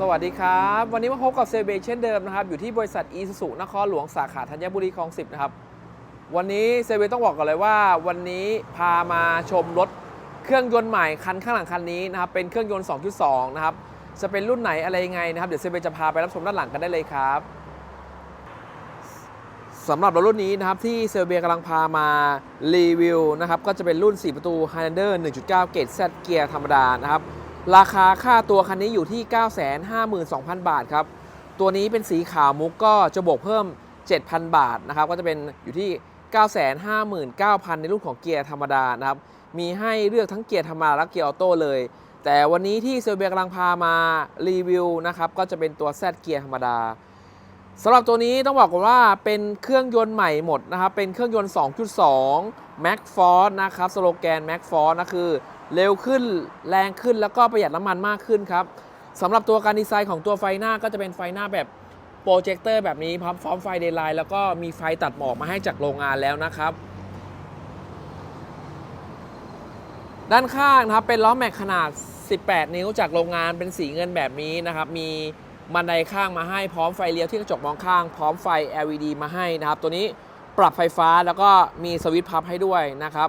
สวัสดีครับ วันนี้มาพบกับเซเบเช่นเดิมนะครับ อยู่ที่บริษัทอีซูซุนครหลวงสาขาธัญบุรีคลองสิบนะครับ วันนี้เซเบต้องบอกก่อนเลยว่า วันนี้พามาชมรถเครื่องยนต์ใหม่คันข้างหลังคันนี้นะครับ เป็นเครื่องยนต์ 2.2 นะครับ จะเป็นรุ่นไหนอะไรยังไงนะครับ เดี๋ยวเซเบจะพาไปรับชมด้านหลังกันได้เลยครับสำหรับรถรุ่นนี้นะครับที่เซเบียกำลังพามารีวิวนะครับก็จะเป็นรุ่น 4 ประตู Highlander 1.9 เกรด Z เกียร์ธรรมดานะครับ ราคาค่าตัวคันนี้อยู่ที่ 952,000 บาทครับ ตัวนี้เป็นสีขาวมุกก็จะบวกเพิ่ม 7,000 บาทนะครับ ก็จะเป็นอยู่ที่ 959,000 ในรุ่นของเกียร์ธรรมดานะครับ มีให้เลือกทั้งเกียร์ธรรมดาและเกียร์ออโต้เลย แต่วันนี้ที่เซลเบียกำลังพามารีวิวนะครับ ก็จะเป็นตัวแทดเกียร์ธรรมดา สำหรับตัวนี้ต้องบอกก่อนว่าเป็นเครื่องยนต์ใหม่หมดนะครับ เป็นเครื่องยนต์ 2.2 Max Force นะครับ สโลแกน Max Force นะคือ เร็วขึ้นแรงขึ้นแล้วก็ประหยัดน้ำมันมากขึ้นครับสำหรับตัวการดีไซน์ของตัวไฟหน้าก็จะเป็นไฟหน้าแบบโปรเจคเตอร์แบบนี้พร้อมพร้อมไฟเดย์ไลน์แล้วก็มีไฟตัดหมอกมาให้จากโรงงานแล้วนะครับ ด้านข้างนะครับเป็นล้อแม็กขนาด 18 นิ้วจากโรงงานเป็นสีเงินแบบนี้นะครับ มี บันไดข้างมาให้พร้อมไฟเลี้ยวที่กระจกมองข้าง พร้อมไฟ LED มาให้นะครับ ตัวนี้ปรับไฟฟ้าแล้วก็มีสวิตช์พับให้ด้วยนะครับ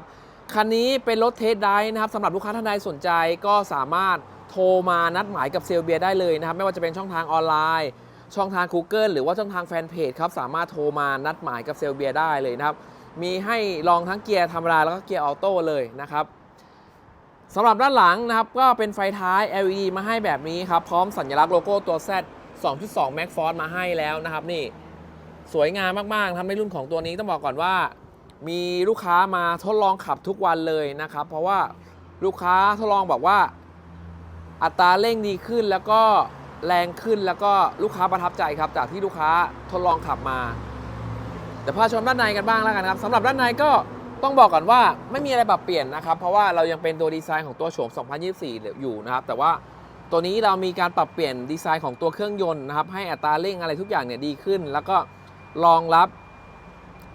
คันนี้เป็นรถเทสไดฟ์นะครับสำหรับลูกค้าท่านใดสนใจก็สามารถโทรมานัดหมายกับเซลเบียได้เลยนะครับ ไม่ว่าจะเป็นช่องทางออนไลน์ ช่องทาง Google หรือว่าช่องทางแฟนเพจครับสามารถโทรมานัดหมายกับเซลเบียได้เลยนะครับ มีให้ลองทั้งเกียร์ธรรมดาแล้วก็เกียร์ออโต้เลยนะครับ สำหรับด้านหลังนะครับก็เป็นไฟท้าย LED มาให้แบบนี้ครับ พร้อมสัญลักษณ์โลโก้ตัว Z 2.2 Max Force มาให้แล้วนะครับนี่สวยงามมากๆทำในรุ่นของตัวนี้ต้องบอกก่อนว่า มีลูกค้ามาทดลองขับทุกวันเลยนะครับ เพราะว่าลูกค้าทดลองบอกว่า อัตราเร่งดีขึ้นแล้วก็แรงขึ้นแล้วก็ลูกค้าประทับใจครับ จากที่ลูกค้าทดลองขับมาเดี๋ยวพาชมด้านในกันบ้างแล้วกันครับสำหรับด้านในก็ ต้องบอกก่อนว่าไม่มีอะไรปรับเปลี่ยนนะครับ เพราะว่าเรายังเป็นตัวดีไซน์ของตัวโฉม 2024 อยู่นะครับ แต่ว่าตัวนี้เรามีการปรับเปลี่ยนดีไซน์ของตัวเครื่องยนต์นะครับ ให้อัตราเร่งอะไรทุกอย่างเนี่ยดีขึ้น แล้วก็รองรับ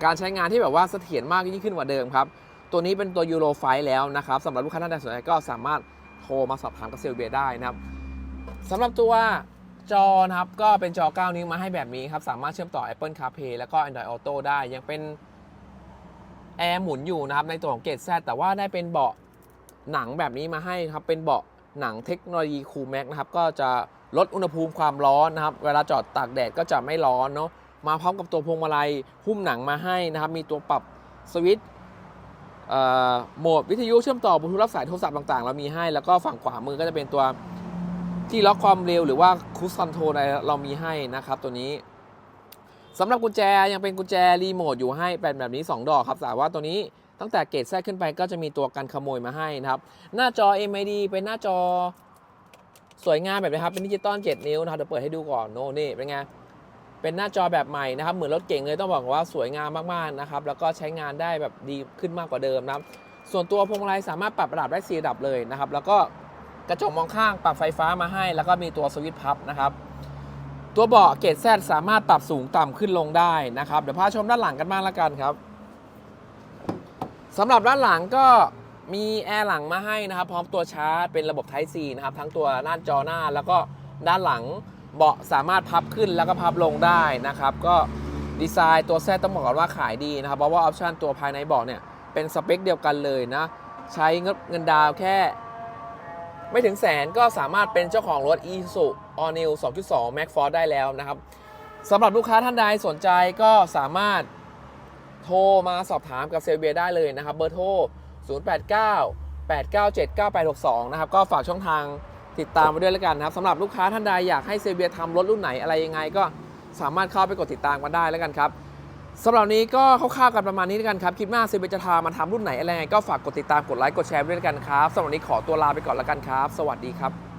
การใช้งานที่แบบว่าเสถียรมากยิ่งขึ้นกว่าเดิมครับ ตัวนี้เป็นตัวยูโรไฟแล้วนะครับสำหรับลูกค้าท่านใดสนใจก็สามารถโทรมาสอบถามกับเซลเบียได้นะครับสำหรับตัวจอนะครับก็เป็นจอ 9 นิ้วมาให้แบบนี้ครับ สามารถเชื่อมต่อ Apple CarPlay แล้วก็ Android Auto ได้ยังเป็น แอร์หมุนอยู่นะครับในตัวของเกตแซแต่ว่าได้เป็นเบาะหนังแบบนี้มาให้ครับเป็นเบาะหนังเทคโนโลยีคูลแม็กนะครับก็จะลดอุณหภูมิความร้อนนะครับ เวลาจอดตากแดดก็จะไม่ร้อนเนาะมาพร้อมกับตัวพวงมาลัยหุ้มหนังมาให้นะครับ มีตัวปรับสวิตช์โหมดวิทยุเชื่อมต่อบลูทูธรับสายโทรศัพท์ต่างๆ เรามีให้ แล้วก็ฝั่งขวามือก็จะเป็นตัวที่ล็อกความเร็วหรือว่าคูสคอนโทรลอะไรเรามีให้นะครับ ตัวนี้ สำหรับกุญแจยังเป็นกุญแจรีโมทอยู่ให้เป็นแบบนี้ 2 ดอกครับแต่ว่าตัวนี้ตั้งแต่เกรดแทรกขึ้นไปก็จะมีตัวกันขโมยมาให้นะครับ หน้าจอ MID เป็นหน้าจอสวยงามแบบนี้ครับ เป็นดิจิตอล7นิ้วนะครับเดี๋ยวเปิดให้ดูก่อนโน่นี่เป็นไง เป็นหน้าจอแบบใหม่นะครับ เหมือนรถเก่งเลยต้องบอกว่าสวยงามมากๆนะครับ แล้วก็ใช้งานได้แบบดีขึ้นมากกว่าเดิมนะครับ ส่วนตัวพวงมาลัยสามารถปรับระดับได้4ระดับเลยนะครับ แล้วก็กระจกมองข้างปรับไฟฟ้ามาให้ แล้วก็มีตัวสวิตช์พับนะครับ ตัวเบาะเกรดแซดสามารถปรับสูงต่ำขึ้นลงได้นะครับ เดี๋ยวพาชมด้านหลังกันบ้างละกันครับสำหรับด้านหลังก็มีแอร์หลังมาให้นะครับ พร้อมตัวชาร์จเป็นระบบ Type C นะครับ ทั้งตัวหน้าจอหน้า แล้วก็ด้านหลังเบาะสามารถพับขึ้นแล้วก็พับลงได้นะครับ ก็ดีไซน์ตัวแซดต้องบอกก่อนว่าขายดีนะครับ เพราะว่าออปชันตัวภายในเบาะเนี่ยเป็นสเปคเดียวกันเลยนะ ใช้เงินดาวแค่ ไม่ถึงแสนก็สามารถเป็นเจ้าของรถ i s u All New 2.2 Max Force ได้แล้วนะครับสำหรับลูกค้าท่านใดสนใจก็สามารถโทรมาสอบถามกับเซลเบียได้เลยนะครับ เบอร์โทร 089 897 9862 นะครับ ก็ฝากช่องทางติดตามไปด้วยแล้วกันนะครับสำหรับลูกค้าท่านใดอยากให้เซเบียทำรถรุ่นไหนอะไรยังไง ก็สามารถเข้าไปกดติดตามกันได้แล้วกันครับ สำหรับนี้ก็คร่าวๆกันประมาณนี้แล้วกันครับ คลิปหน้าเซเบจะทามาทำรุ่นไหนอะไรยังไงก็ฝากกดติดตามกดไลค์กดแชร์ด้วยกันครับสำหรับนนี้ขอตัวลาไปก่อนแล้วกันครับ สวัสดีครับ